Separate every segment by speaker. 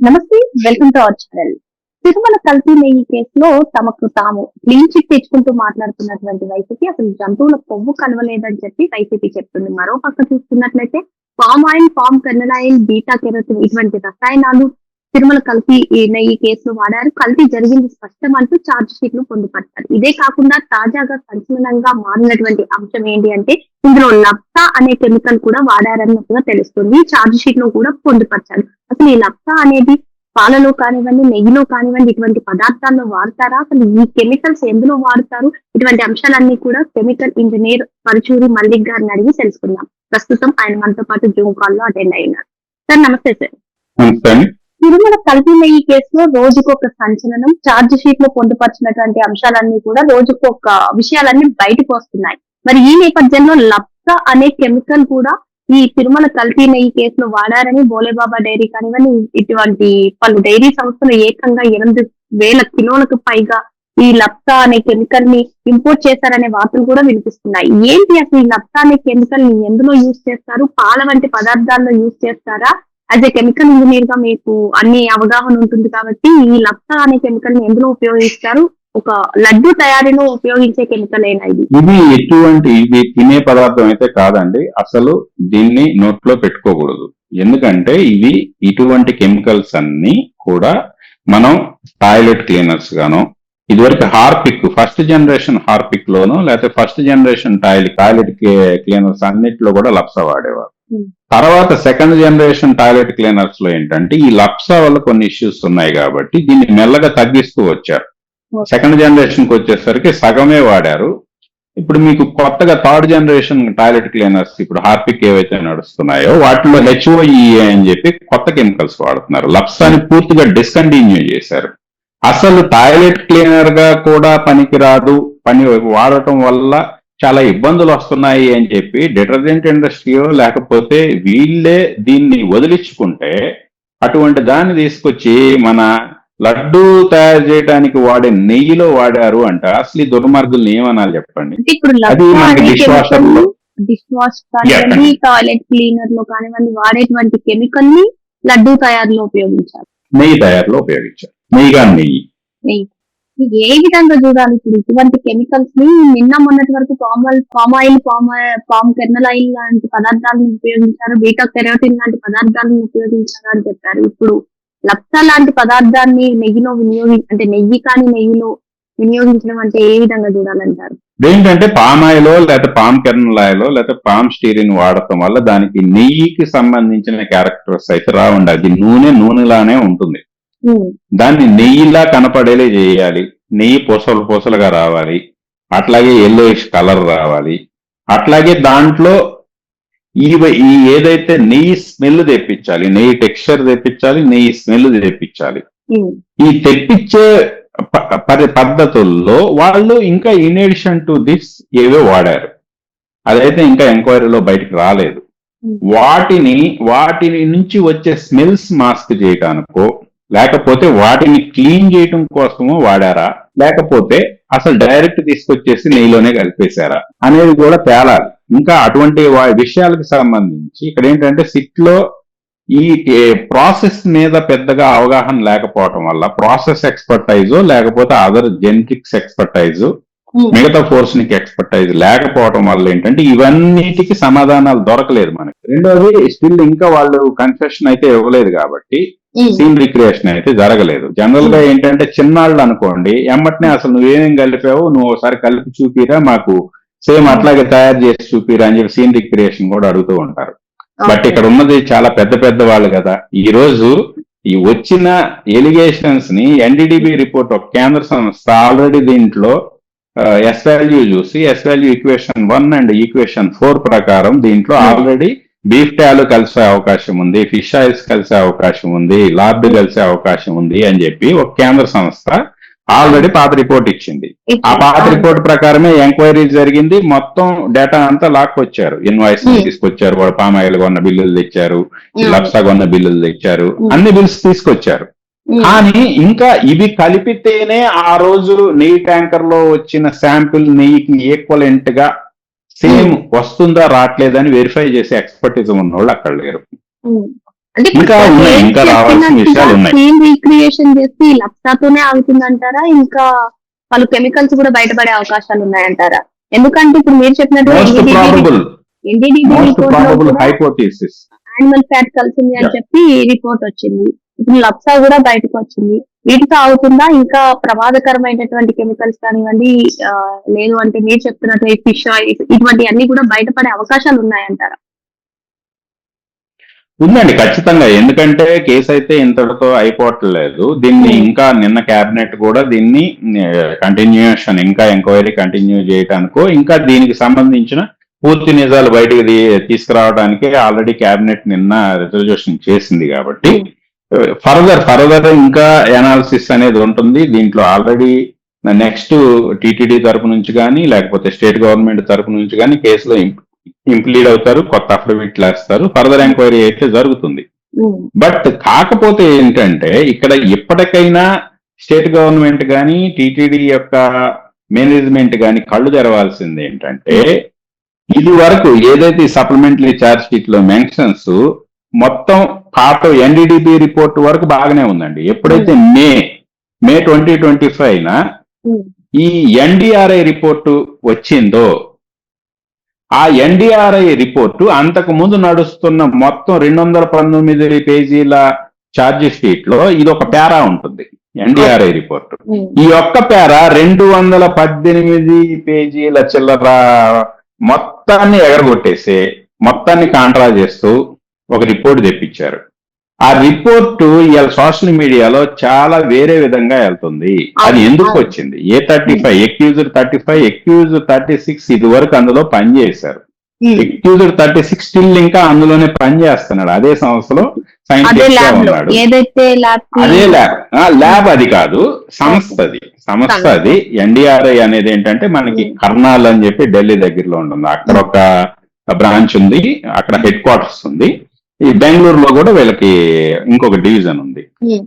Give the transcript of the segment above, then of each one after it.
Speaker 1: నమస్తే welcome to our channel. Tirumala కల్తీ నెయ్యి కేసులో తమకు తాము క్లీన్ చిట్ తెచ్చుకుంటూ మాట్లాడుతున్నటువంటి వైసీపీ అసలు జంతువుల కొవ్వు కలవలేదని చెప్పి వైసీపీ చెప్తుంది. మరో పక్క చూస్తున్నట్లయితే palm oil palm kernel oil beta kerosene ఇటువంటి రసాయనాలు తిరుమల కల్తీ ఈ నెయ్యి కేసులో వాడారు. కల్తీ జరిగింది స్పష్టం అంటూ ఛార్జ్ షీట్ను పొందుపడతారు ఇదే కాకుండా తాజాగా సంచలనంగా మారినటువంటి అంశం ఏంటి అంటే ఇందులో లప్సా అనే కెమికల్ కూడా వాడారన్నట్టుగా తెలుస్తుంది. ఛార్జ్ షీట్లో కూడా పొందుపరిచారు. అసలు ఈ లప్సా అనేది పాలలో కానివ్వండి నెయ్యిలో కానివ్వండి ఇటువంటి పదార్థాల్లో వాడతారా? అసలు ఈ కెమికల్స్ ఎందులో వాడతారు? ఇటువంటి అంశాలన్నీ కూడా కెమికల్ ఇంజనీర్ పరుచూరి మల్లిక్ గారిని అడిగి తెలుసుకుందాం. ప్రస్తుతం ఆయన మనతో పాటు జూమ్ కాల్లో అటెండ్ అయినారు సార్ నమస్తే సార్.
Speaker 2: నమస్తే
Speaker 1: తిరుమల కల్తీ నెయ్యి కేసులో రోజుకు ఒక సంచలనం ఛార్జ్ షీట్లో పొందుపరిచినటువంటి అంశాలన్నీ కూడా రోజుకు ఒక విషయాలన్నీ బయటకు వస్తున్నాయి. మరి ఈ నేపథ్యంలో లప్సా అనే కెమికల్ కూడా ఈ తిరుమల కల్తీ నెయ్యి కేసులో వాడారని బోలేబాబా డైరీ కానివ్వండి ఇటువంటి పలు డైరీ సంస్థలు ఏకంగా ఎనిమిది వేల కిలోలకు పైగా ఈ లప్సా అనే కెమికల్ని ఇంపోర్ట్ చేశారనే వార్తలు కూడా వినిపిస్తున్నాయి. ఏంటి అసలు ఈ లప్సా అనే కెమికల్ని ఎందులో యూజ్ చేస్తారు? పాల వంటి పదార్థాల్లో యూజ్ చేస్తారా? యాజ్ ఎ కెమికల్ ఇంజనీర్గా మీకు అన్ని అవగాహన ఉంటుంది కాబట్టి ఈ లప్సా అనే కెమికల్ని ఎందులో ఉపయోగిస్తారు? ఒక లడ్డు తయారీలో ఉపయోగించే కెమికల్ అయినా ఇది?
Speaker 2: ఇది ఎటువంటి ఇది తినే పదార్థం అయితే కాదండి. అసలు దీన్ని నోట్లో పెట్టుకోకూడదు. ఎందుకంటే ఇవి ఇటువంటి కెమికల్స్ అన్ని కూడా మనం టాయిలెట్ క్లీనర్స్ గాను ఇదివరకు హార్పిక్ ఫస్ట్ జనరేషన్ హార్పిక్ లోను లేకపోతే first generation toilet toilet cleaners అన్నిటిలో కూడా లప్సా వాడేవారు. తర్వాత సెకండ్ జనరేషన్ టాయిలెట్ క్లీనర్స్లో ఏంటంటే ఈ లప్సా వల్ల కొన్ని ఇష్యూస్ ఉన్నాయి కాబట్టి దీన్ని మెల్లగా తగ్గిస్తూ వచ్చారు. సెకండ్ జనరేషన్కి వచ్చేసరికి సగమే వాడారు. ఇప్పుడు మీకు కొత్తగా థర్డ్ జనరేషన్ టాయిలెట్ క్లీనర్స్ ఇప్పుడు హార్పిక్ ఏవైతే నడుస్తున్నాయో వాటిలో హెచ్ఓఈ అని చెప్పి కొత్త కెమికల్స్ వాడుతున్నారు. లప్సాని పూర్తిగా డిస్కంటిన్యూ చేశారు. అసలు టాయిలెట్ క్లీనర్గా కూడా పనికిరాదు. పని వాడటం వల్ల చాలా ఇబ్బందులు వస్తున్నాయి అని చెప్పి డిటర్జెంట్ ఇండస్ట్రీయో లేకపోతే వీళ్ళే దీన్ని వదిలించుకుంటే అటువంటి దాన్ని తీసుకొచ్చి మన లడ్డు తయారు చేయడానికి వాడే నెయ్యిలో వాడారు అంట. అసలు ఈ దుర్మార్గుల్ని ఏమనాలి చెప్పండి? అది మనకి డిష్
Speaker 1: కెమికల్
Speaker 2: వాషర్లో
Speaker 1: డిష్ వాష్ కానివ్వండి టాయిలెట్ క్లీనర్లో కానివ్వండి వాడేటువంటి కెమికల్ని లడ్డు తయారీలో ఉపయోగించారు
Speaker 2: నెయ్యి తయారులో ఉపయోగించారు నెయ్యి.
Speaker 1: మీకు ఏ విధంగా చూడాలి ఇప్పుడు? ఇటువంటి కెమికల్స్ని నిన్న మొన్నటి వరకు palm oil palm oil palm palm kernel oil లాంటి పదార్థాలను ఉపయోగించారు. బీటా కెరోటిన్ లాంటి పదార్థాలను ఉపయోగించారు అని చెప్పారు. ఇప్పుడు లప్సా లాంటి పదార్థాన్ని నెయ్యిలో వినియోగి అంటే నెయ్యి కాని నెయ్యిలో వినియోగించడం అంటే ఏ విధంగా చూడాలంటారు?
Speaker 2: ఏంటంటే పామ్ ఆయిలో లేకపోతే పామ్ కెర్నల్ ఆయిలో లేకపోతే పామ్ స్టీరిన్ వాడటం వల్ల దానికి నెయ్యికి సంబంధించిన క్యారెక్టర్స్ అయితే రావండి. అది నూనె నూనెలానే ఉంటుంది. దాన్ని నెయ్యిలా కనపడేలే చేయాలి. నెయ్యి పూసలు పూసలుగా రావాలి. అట్లాగే ఎల్లోయిష్ కలర్ రావాలి. అట్లాగే దాంట్లో ఈ ఈ ఏదైతే నెయ్యి స్మెల్ తెప్పించాలి నెయ్యి టెక్స్చర్ తెప్పించాలి నెయ్యి స్మెల్ తెప్పించాలి.
Speaker 1: ఉమ్,
Speaker 2: ఈ తెప్పించే పద్ధతుల్లో వాళ్ళు ఇంకా ఇన్ ఎడిషన్ టు దిస్ ఏవో వాడారు. అదైతే ఇంకా ఎంక్వైరీలో బయటకు రాలేదు.
Speaker 1: Hmm.
Speaker 2: వాటిని వాటిని నుంచి వచ్చే స్మెల్స్ మాస్క్ చేయడానికో లేకపోతే వాటిని క్లీన్ చేయటం కోసమో వాడారా? లేకపోతే అసలు డైరెక్ట్ తీసుకొచ్చేసి నెయ్యిలోనే కలిపేశారా? అనేది కూడా తేలాలి. ఇంకా అటువంటి విషయాలకు సంబంధించి ఇక్కడ ఏంటంటే సిట్లో ఈ ప్రాసెస్ మీద పెద్దగా అవగాహన లేకపోవటం వల్ల ప్రాసెస్ ఎక్స్పర్టైజ్ లేకపోతే అదర్ జెనెటిక్స్ ఎక్స్పర్టైజ్ మిగతా ఫోర్స్ నికి ఎక్స్పర్టైజ్ లేకపోవటం వల్ల ఏంటంటే ఇవన్నిటికి సమాధానాలు దొరకలేదు మనకి. రెండోది స్టిల్ ఇంకా వాళ్ళు కన్ఫెషన్ అయితే ఇవ్వలేదు కాబట్టి సీన్ రిక్రియేషన్ అయితే జరగలేదు. జనరల్గా ఏంటంటే చిన్నాళ్ళు అనుకోండి ఎమ్మటనే అసలు నువ్వేమేం కలిపావు? నువ్వు ఒకసారి కలిపి చూపిరా మాకు సేమ్ అట్లాగే తయారు చేసి చూపిరా అని చెప్పి సీన్ రిక్రియేషన్ కూడా అడుగుతూ ఉంటారు. బట్ ఇక్కడ ఉన్నది చాలా పెద్ద పెద్ద వాళ్ళు కదా. ఈ రోజు ఈ వచ్చిన ఎలిగేషన్స్ని ఎన్డీడీబీ రిపోర్ట్ ఒక కేంద్ర సంస్థ ఆల్రెడీ దీంట్లో ఎస్ వాల్యూ చూసి S value equation one and equation four ప్రకారం దీంట్లో. ఆల్రెడీ బీఫ్ టాలు కలిసే అవకాశం ఉంది ఫిష్ ఆయిల్స్ కలిసే అవకాశం ఉంది లార్డ్ కలిసే అవకాశం ఉంది అని చెప్పి ఒక కేంద్ర సంస్థ ఆల్రెడీ పాత రిపోర్ట్ ఇచ్చింది. ఆ పాత రిపోర్ట్ ప్రకారమే ఎంక్వైరీ జరిగింది. మొత్తం డేటా అంతా లాక్కొచ్చారు. Invoice
Speaker 1: Hmm.
Speaker 2: తీసుకొచ్చారు. వాడు పామ్ ఆయిల్ కొన్న బిల్లులు తెచ్చారు.
Speaker 1: ఉమ్,
Speaker 2: లప్సా కొన్న బిల్లులు తెచ్చారు.
Speaker 1: Hmm.
Speaker 2: అన్ని బిల్స్ తీసుకొచ్చారు. కానీ ఇంకా ఇవి కలిపితేనే ఆ రోజు నెయ్యి ట్యాంకర్లో వచ్చిన శాంపిల్ నెయ్యికి ఈక్వలెంట్గా సేమ్ వస్తుందా రావట్లేదని వెరిఫై చేసే ఎక్స్పర్టిజం ఉన్న వాళ్ళు అక్కడ లేరు.
Speaker 1: అంటే
Speaker 2: ఇంకా ఉన్నాయి, ఇంకా రావాల్సిన విషయాలు ఉన్నాయి.
Speaker 1: రీక్రియేషన్ చేసి ఇంకా పలు కెమికల్స్ కూడా బయటపడే అవకాశాలు ఉన్నాయంటారా? ఎందుకంటే ఇప్పుడు మీరు చెప్పినట్టు యానిమల్ ఫ్యాట్ కలిసింది అని. చెప్పి రిపోర్ట్ వచ్చింది. ఇప్పుడు లప్సా కూడా బయటకు వచ్చింది. వీటితో అవుతుందా ఇంకా ప్రమాదకరమైనటువంటి కెమికల్స్ కానివ్వండి లేదు అంటే మీరు చెప్తున్నట్టు ఫిష్ ఆయిల్ ఇటువంటి అన్ని కూడా బయటపడే అవకాశాలు ఉన్నాయంటారా?
Speaker 2: ఉందండి ఖచ్చితంగా. ఎందుకంటే కేసు అయితే ఇంతటితో అయిపోవట్లేదు. దీన్ని. ఇంకా నిన్న కేబినెట్ కూడా దీన్ని కంటిన్యూషన్ ఇంకా ఎంక్వైరీ కంటిన్యూ చేయడానికో ఇంకా దీనికి సంబంధించిన పూర్తి నిజాలు బయటికి తీసుకురావడానికి ఆల్రెడీ కేబినెట్ నిన్న రిజల్యూషన్ చేసింది కాబట్టి ఫర్దర్ ఫర్దర్ ఇంకా ఎనాలిసిస్ అనేది ఉంటుంది. దీంట్లో ఆల్రెడీ నెక్స్ట్ టీటీడీ తరపు నుంచి కానీ లేకపోతే స్టేట్ గవర్నమెంట్ తరపు నుంచి కానీ కేసులో ఇంప్లీడ్ అవుతారు కొత్త అఫిడవిట్లు వేస్తారు ఫర్దర్ ఎంక్వైరీ అయితే జరుగుతుంది. బట్ కాకపోతే ఏంటంటే ఇక్కడ ఎప్పటికైనా స్టేట్ గవర్నమెంట్ కానీ టీటీడీ యొక్క మేనేజ్మెంట్ కానీ కళ్ళు తెరవాల్సింది ఏంటంటే ఇది వరకు ఏదైతే సప్లిమెంటరీ ఛార్జ్ షీట్లో మెన్షన్స్ మొత్తం పాత ఎన్డీడీబీ రిపోర్ట్ వరకు బాగానే ఉందండి. ఎప్పుడైతే May May twenty twenty five ఈ ఎన్డీఆర్ఐ రిపోర్టు వచ్చిందో ఆ ఎన్డీఆర్ఐ రిపోర్టు అంతకు ముందు నడుస్తున్న మొత్తం రెండు వందల పంతొమ్మిది పేజీల ఛార్జ్ షీట్లో ఇది ఒక పేరా ఉంటుంది ఎన్డీఆర్ఐ రిపోర్టు ఈ ఒక్క పేర రెండు వందల పద్దెనిమిది పేజీల చిల్లర మొత్తాన్ని ఎగరగొట్టేసి మొత్తాన్ని కాంట్రా చేస్తూ ఒక రిపోర్ట్ తెప్పించారు. ఆ రిపోర్టు ఇవాళ సోషల్ మీడియాలో చాలా వేరే విధంగా వెళ్తుంది. అది ఎందుకు వచ్చింది? A thirty five accused thirty five accused thirty six ఇది వరకు అందులో పనిచేశారు
Speaker 1: um.
Speaker 2: Accused thirty six still ఇంకా అందులోనే పనిచేస్తున్నాడు అదే సంస్థలో
Speaker 1: అదే
Speaker 2: సైంటిస్ట్గా
Speaker 1: ల్యాబ్
Speaker 2: ఉన్నాడు.
Speaker 1: ల్యాబ్
Speaker 2: అదే ల్యాబ్ ఆ, ల్యాబ్ అది కాదు సంస్థ అది సంస్థ అది ఎన్డీఆర్ఐ అనేది ఏంటంటే మనకి
Speaker 1: Hmm.
Speaker 2: కర్నాల్ అని చెప్పి ఢిల్లీ దగ్గరలో ఉంటుంది. అక్కడ ఒక బ్రాంచ్ ఉంది అక్కడ హెడ్ క్వార్టర్స్ ఉంది. ఈ బెంగళూరులో కూడా వీళ్ళకి ఇంకొక డివిజన్ ఉంది.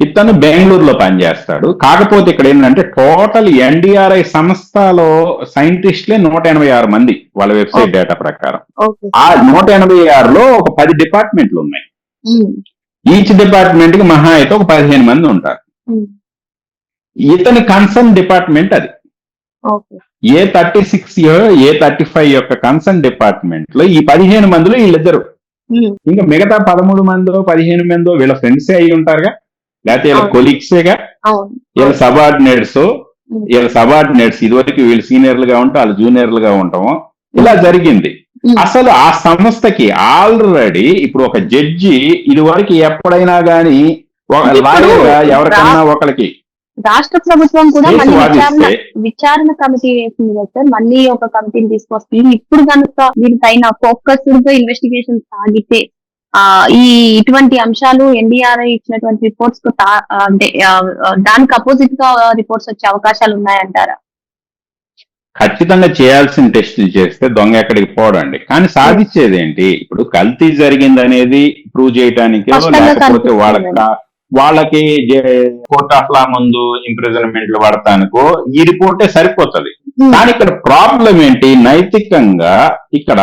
Speaker 2: ఇతను బెంగళూరులో పనిచేస్తాడు. కాకపోతే ఇక్కడ ఏంటంటే టోటల్ ఎన్డీఆర్ఐ సంస్థలో సైంటిస్టులే నూట ఎనభై ఆరు మంది వాళ్ళ వెబ్సైట్. డేటా ప్రకారం. ఆ నూట ఎనభై ఆరులో ఒక పది డిపార్ట్మెంట్లు ఉన్నాయి.
Speaker 1: ఉమ్,
Speaker 2: ఈచ్ డిపార్ట్మెంట్కి మహా అయితే ఒక పదిహేను మంది ఉంటారు.
Speaker 1: ఉమ్,
Speaker 2: ఇతని కన్సర్న్ డిపార్ట్మెంట్ అది. A thirty six A thirty five యొక్క కన్సర్న్ డిపార్ట్మెంట్లో ఈ పదిహేను మందిలో వీళ్ళిద్దరు. ఇంకా మిగతా పదమూడు మందో పదిహేను మందో వీళ్ళ ఫ్రెండ్సే అయి ఉంటారుగా లేకపోతే వీళ్ళ. కొలీగ్సేగా
Speaker 1: అవును.
Speaker 2: వీళ్ళ సబార్డినేట్స్ వీళ్ళ సబార్డినేట్స్ ఇదివరకు వీళ్ళు సీనియర్లుగా ఉంటే వాళ్ళు జూనియర్లుగా ఉంటాము ఇలా జరిగింది. అసలు ఆ సంస్థకి ఆల్రెడీ ఇప్పుడు ఒక జడ్జి ఇది వరకు ఎప్పుడైనా గానీ ఎవరికన్నా ఒకరికి
Speaker 1: రాష్ట్ర ప్రభుత్వం కూడా మళ్ళీ విచారణ విచారణ కమిటీ వేసింది కదా సార్. మళ్ళీ ఒక కమిటీని తీసుకొస్తుంది ఇప్పుడు కనుక దీనిపైన ఫోకస్డ్గా ఇన్వెస్టిగేషన్ సాగితే ఆ ఈ ఇటువంటి అంశాలు ఎన్డీఆర్ఐ ఇచ్చినటువంటి రిపోర్ట్స్కు అంటే దానికి అపోజిట్గా రిపోర్ట్స్ వచ్చే అవకాశాలు ఉన్నాయంటారా?
Speaker 2: ఖచ్చితంగా చేయాల్సిన టెస్టులు చేస్తే దొంగ ఎక్కడికి పోడండి. కానీ సాధించేది ఏంటి? ఇప్పుడు కల్తీ జరిగింది అనేది ప్రూవ్ చేయడానికి లేకపోతే
Speaker 1: కనిపిస్తుంది.
Speaker 2: వాళ్ళకి కోర్ట్ ఆఫ్ లా ముందు ఇంప్రిజన్మెంట్లు పడతానికో ఈ రిపోర్టే సరిపోతుంది. కానీ ఇక్కడ ప్రాబ్లం ఏంటి? నైతికంగా ఇక్కడ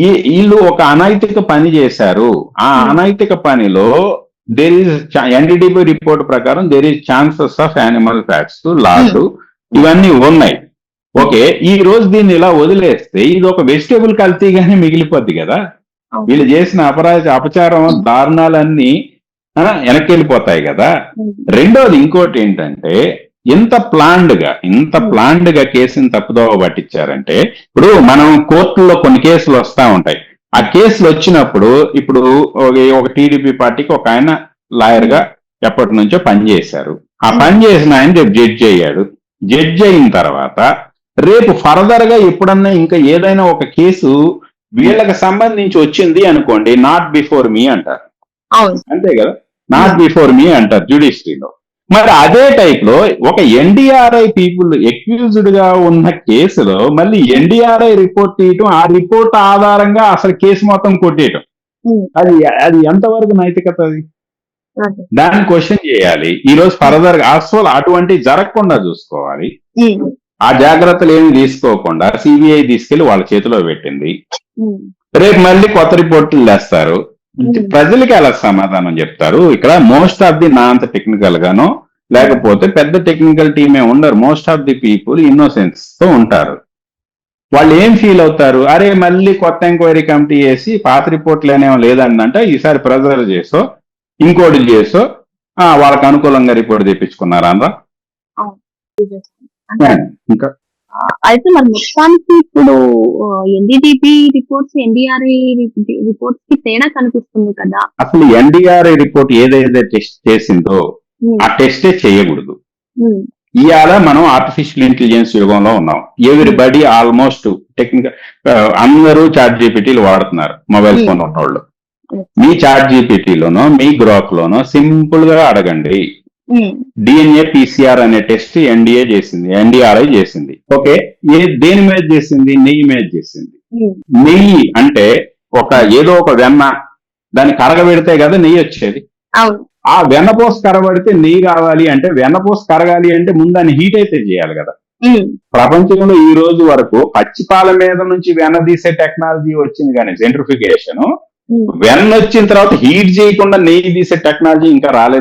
Speaker 2: ఈ వీళ్ళు ఒక అనైతిక పని చేశారు. ఆ
Speaker 1: Hmm.
Speaker 2: అనైతిక పనిలో దేర్ ఈస్ ఎన్డీడీబీ రిపోర్ట్ ప్రకారం there is chances of animal fats loss ఇవన్నీ ఉన్నాయి. ఓకే ఈ రోజు దీన్ని ఇలా వదిలేస్తే ఇది ఒక వెజిటేబుల్ కల్తీగానే మిగిలిపోద్ది కదా. వీళ్ళు చేసిన అపరాధ అపచారం దారుణాలన్నీ ఆ, వెనక్కి వెళ్ళిపోతాయి కదా. రెండోది ఇంకోటి ఏంటంటే ఇంత ప్లాన్డ్గా ఇంత. ప్లాన్డ్గా కేసుని తప్పుదోవ పట్టించారంటే ఇప్పుడు మనం కోర్టుల్లో కొన్ని కేసులు వస్తా ఉంటాయి. ఆ కేసులు వచ్చినప్పుడు ఇప్పుడు ఒక- టీడీపీ పార్టీకి ఒక ఆయన లాయర్గా ఎప్పటి నుంచో పనిచేశారు ఆ పని చేసిన ఆయన రేపు జడ్జి అయ్యాడు. జడ్జి అయిన తర్వాత రేపు ఫర్దర్గా ఎప్పుడన్నా ఇంకా ఏదైనా ఒక కేసు వీళ్ళకి సంబంధించి వచ్చింది అనుకోండి నాట్ బిఫోర్ మీ అంటారు. అంతే కదా? నాట్ బిఫోర్ మీ అంటారు జ్యుడిషియరీలో మరి అదే టైప్లో ఒక ఎన్డీఆర్ఐ పీపుల్ ఎక్యూజ్డ్గా ఉన్న కేసులో మళ్ళీ ఎన్డీఆర్ఐ రిపోర్ట్ తీయటం ఆ రిపోర్ట్ ఆధారంగా అసలు కేసు మొత్తం కొట్టేయటం. అది అది ఎంతవరకు నైతికత అది. దాన్ని క్వశ్చన్ చేయాలి. ఈ రోజు ఫర్దర్ అసలు అటువంటి జరగకుండా చూసుకోవాలి. ఆ జాగ్రత్తలు ఏమి తీసుకోకుండా సిబిఐ తీసుకెళ్ళి వాళ్ళ చేతిలో పెట్టింది. రేపు మళ్ళీ కొత్త రిపోర్టులు వేస్తారు ప్రజలకి ఎలా సమాధానం చెప్తారు. ఇక్కడ మోస్ట్ ఆఫ్ ది నా అంత టెక్నికల్ గానో లేకపోతే పెద్ద టెక్నికల్ టీమే ఉండరు. మోస్ట్ ఆఫ్ ది పీపుల్ ఇన్నోసెన్స్తో ఉంటారు. వాళ్ళు ఏం ఫీల్ అవుతారు? అరే మళ్ళీ కొత్త ఎంక్వైరీ కమిటీ వేసి పాత రిపోర్ట్లు అనేమో లేదంటే ఈసారి ప్రెజర్ చేసో ఇంకోటి చేసో ఆ, వాళ్ళకి అనుకూలంగా రిపోర్ట్ తెప్పించుకున్నారా ఇంకా
Speaker 1: అయితే మరి మొత్తానికి ఇప్పుడు ఎన్డీటీపీ రిపోర్ట్స్ ఎన్డీఆర్ఐ రిపోర్ట్స్కి తేడా కనిపిస్తుంది కదా.
Speaker 2: అసలు ఎన్డీఆర్ఐ రిపోర్ట్ ఏదైతే టెస్ట్ చేసిందో ఆ టెస్టే చేయకూడదు. ఇవాళ మనం ఆర్టిఫిషియల్ ఇంటెలిజెన్స్ యుగంలో ఉన్నాం. ఎవ్రీబడి ఆల్మోస్ట్ టెక్నికల్ అందరూ చాట్ జీపీటీలు వాడుతున్నారు మొబైల్. ఫోన్ ఉన్నవాళ్ళు
Speaker 1: Hmm.
Speaker 2: మీ చాట్ జీపీటీలోనో మీ గ్రాక్ లోనో సింపుల్గా అడగండి. డిఎన్ఏ పిసిఆర్ అనే టెస్ట్ ఎన్డీఏ చేసింది ఎన్డీఆర్ఐ చేసింది. ఓకే ఏ దేని మీద చేసింది? నెయ్యి మీద చేసింది.
Speaker 1: ఉమ్,
Speaker 2: నెయ్యి అంటే ఒక ఏదో ఒక వెన్న. దాన్ని కరగబెడితే కదా నెయ్యి వచ్చేది. ఆ వెన్నపోస కరగబడితే నెయ్యి కావాలి అంటే వెన్నపోస కరగాలి అంటే ముందు దాన్ని హీట్ అయితే చేయాలి కదా.
Speaker 1: ఉమ్,
Speaker 2: ప్రపంచంలో ఈ రోజు వరకు పచ్చి పాల మీద నుంచి వెన్న తీసే టెక్నాలజీ వచ్చింది కానీ సెంట్రిఫికేషన్
Speaker 1: ఉమ్,
Speaker 2: వెన్న వచ్చిన తర్వాత హీట్ చేయకుండా నెయ్యి తీసే టెక్నాలజీ ఇంకా రాలేదు.